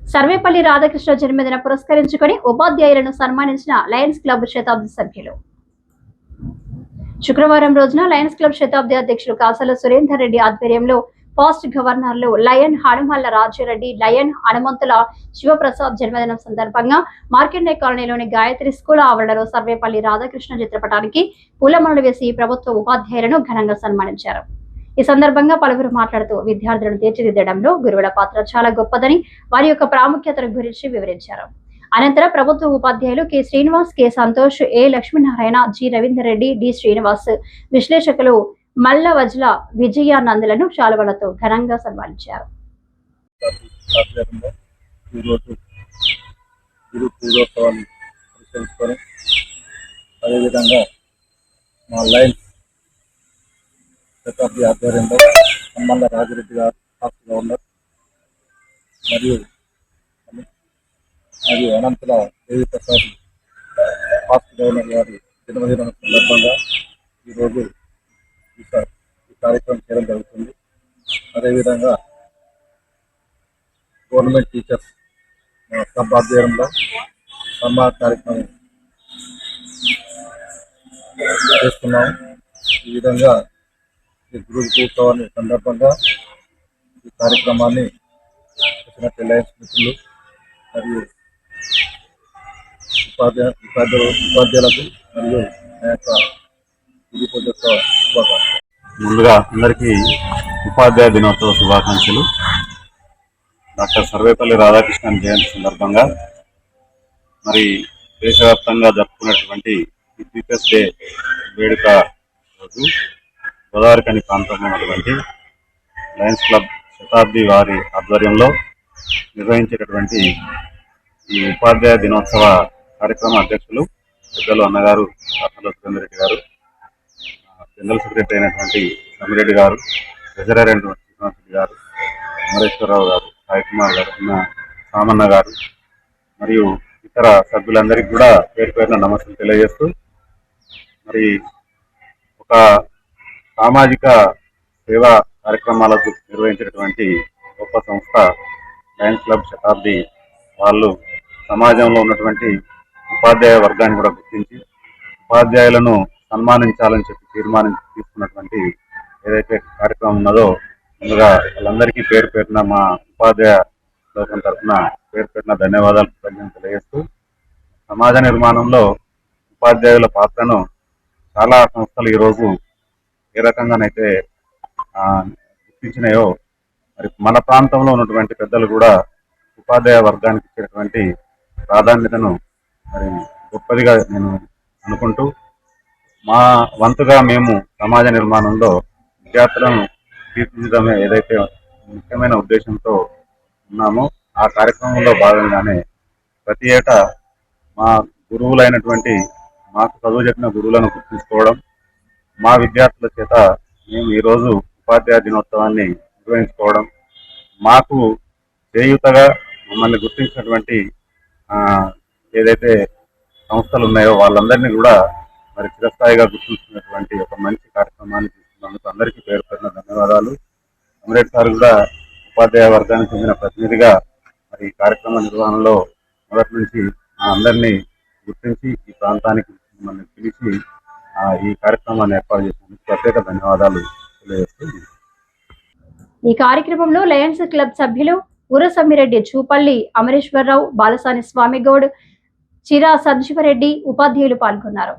సర్వేపల్లి రాధాకృష్ణ జన్మదిన పురస్కరించుకొని ఉపాధ్యాయులను సన్మానించిన లయన్స్ క్లబ్ శతాబ్ది సభ్యులు. శుక్రవారం రోజున లయన్స్ క్లబ్ శతాబ్ది అధ్యక్షులు కాసల సురేందర్ రెడ్డి ఆధ్వర్యంలో పాస్ట్ గవర్నర్లు లయన్ హనుమల్ల రాజారెడ్డి లయన్ హనుమంతుల శివప్రసాద్ జన్మదినం సందర్భంగా మార్కెండే కాలనీలోని గాయత్రి స్కూల్ ఆవరణలో సర్వేపల్లి రాధాకృష్ణ చిత్రపటానికి పూలమాలలు వేసి ప్రభుత్వ ఉపాధ్యాయులను ఘనంగా సన్మానించారు. ఈ సందర్భంగా పలువురు మాట్లాడుతూ విద్యార్థులను తీర్చిదిద్దడంలో గురువుల పాత్ర చాలా గొప్పదని వారి యొక్క ప్రాముఖ్యతను గురించి వివరించారు. అనంతరం ప్రభుత్వ ఉపాధ్యాయులు K. Srinivas K. Santosh A. Lakshminarayana G. Ravinder Reddy D. Srinivas విశ్లేషకులు మల్ల వజ్ల విజయానందులను శాలువలతో ఘనంగా సన్మానించారు. అదేవిధంగా మా లైన్స్ శతాబ్ది ఆధ్వర్యంలో అమ్మల్ల రాజిరెడ్డి గారు పాస్ట్ గవర్నర్ మరియు మరియు అనంతుల దేవి ప్రసాద్ పాస్ట్ గవర్నర్ గారి జన్మదినం సందర్భంగా ఈరోజు ఈ ఈ కార్యక్రమం చేయడం జరుగుతుంది. అదేవిధంగా గవర్నమెంట్ టీచర్స్ మన క్లబ్ ఆధ్వర్యంలో సన్మాన కార్యక్రమం చేస్తున్నాం ఈ విధంగా గురు సందర్భంగా ఈ కార్యక్రమాన్ని రిలయన్స్ మిత్రులు మరియు ఉపాధ్యాయ ఉపాధ్యాయులు ఉపాధ్యాయులకు మరియు నా యొక్క గురు ముందుగా అందరికీ ఉపాధ్యాయ దినోత్సవ శుభాకాంక్షలు. డాక్టర్ సర్వేపల్లి రాధాకృష్ణన్ జయంతి సందర్భంగా మరి దేశవ్యాప్తంగా జరుపుకున్నటువంటి ఈ టీచర్స్ డే వేడుక రోజు గోదావరికని ప్రాంతంలో ఉన్నటువంటి లయన్స్ క్లబ్ శతాబ్ది వారి ఆధ్వర్యంలో నిర్వహించేటటువంటి ఈ ఉపాధ్యాయ దినోత్సవ కార్యక్రమ అధ్యక్షులు పెద్దలు అన్నగారు రాష్ట్రంలో సురేందర్ రెడ్డి గారు జనరల్ సెక్రటరీ అయినటువంటి సమిరెడ్డి గారు ట్రెజరర్ అయినటువంటి శ్రీనివాస్ రెడ్డి గారు అమరేశ్వరరావు గారు సాయి కుమార్ గారు ఉన్న సామన్న గారు మరియు ఇతర సభ్యులందరికీ కూడా పేరు పేరున నమస్సులు తెలియజేస్తూ మరి ఒక సామాజిక సేవా కార్యక్రమాలకు నిర్వహించినటువంటి గొప్ప సంస్థ లయన్స్ క్లబ్ శతాబ్ది వాళ్ళు సమాజంలో ఉన్నటువంటి ఉపాధ్యాయ వర్గాన్ని కూడా గుర్తించి ఉపాధ్యాయులను సన్మానించాలని చెప్పి తీర్మానం తీసుకున్నటువంటి ఏదైతే కార్యక్రమం ఉన్నదో ముందుగా వాళ్ళందరికీ పేరు పేరున మా ఉపాధ్యాయ లోకం తరఫున పేరు పేరున ధన్యవాదాలు కృతజ్ఞతలు తెలియజేస్తూ సమాజ నిర్మాణంలో ఉపాధ్యాయుల పాత్రను చాలా సంస్థలు ఈరోజు ఏ రకంగానైతే గుర్తించినాయో మరి మన ప్రాంతంలో ఉన్నటువంటి పెద్దలు కూడా ఉపాధ్యాయ వర్గానికి ఇచ్చినటువంటి ప్రాధాన్యతను మరి గొప్పదిగా నేను అనుకుంటూ మా వంతుగా మేము సమాజ నిర్మాణంలో విద్యార్థులను తీర్చిదిద్దడమే ఏదైతే ముఖ్యమైన ఉద్దేశంతో ఉన్నామో ఆ కార్యక్రమంలో భాగంగానే ప్రతి ఏటా మా గురువులైనటువంటి మాకు చదువు చెప్పిన గురువులను గుర్తించుకోవడం మా విద్యార్థుల చేత మేము ఈరోజు ఉపాధ్యాయ దినోత్సవాన్ని నిర్వహించుకోవడం మాకు చేయూతగా మమ్మల్ని గుర్తించినటువంటి ఏదైతే సంస్థలు ఉన్నాయో వాళ్ళందరినీ కూడా మరి చిరస్థాయిగా గుర్తించినటువంటి ఒక మంచి కార్యక్రమాన్ని తీసుకున్నందుకు అందరికీ పేరు పేరున ధన్యవాదాలు. అమరేట్ సార్ కూడా ఉపాధ్యాయ వర్గానికి చెందిన ప్రతినిధిగా మరి ఈ కార్యక్రమ నిర్వహణలో మొదటి నుంచి మా అందరినీ గుర్తించి ఈ ప్రాంతానికి మమ్మల్ని పిలిచి ఈ కార్యక్రమాన్ని ఏర్పాటు చేసినందుకు ప్రత్యేక ధన్యవాదాలు తెలియజేస్తూ ఈ కార్యక్రమంలో లయన్స్ క్లబ్ సభ్యులు ఉరసమ్మిరెడ్డి చూపల్లి అమరేశ్వరరావు బాలసాని స్వామిగౌడ్ చిరా సంజీవరెడ్డి ఉపాధ్యాయులు పాల్గొన్నారు.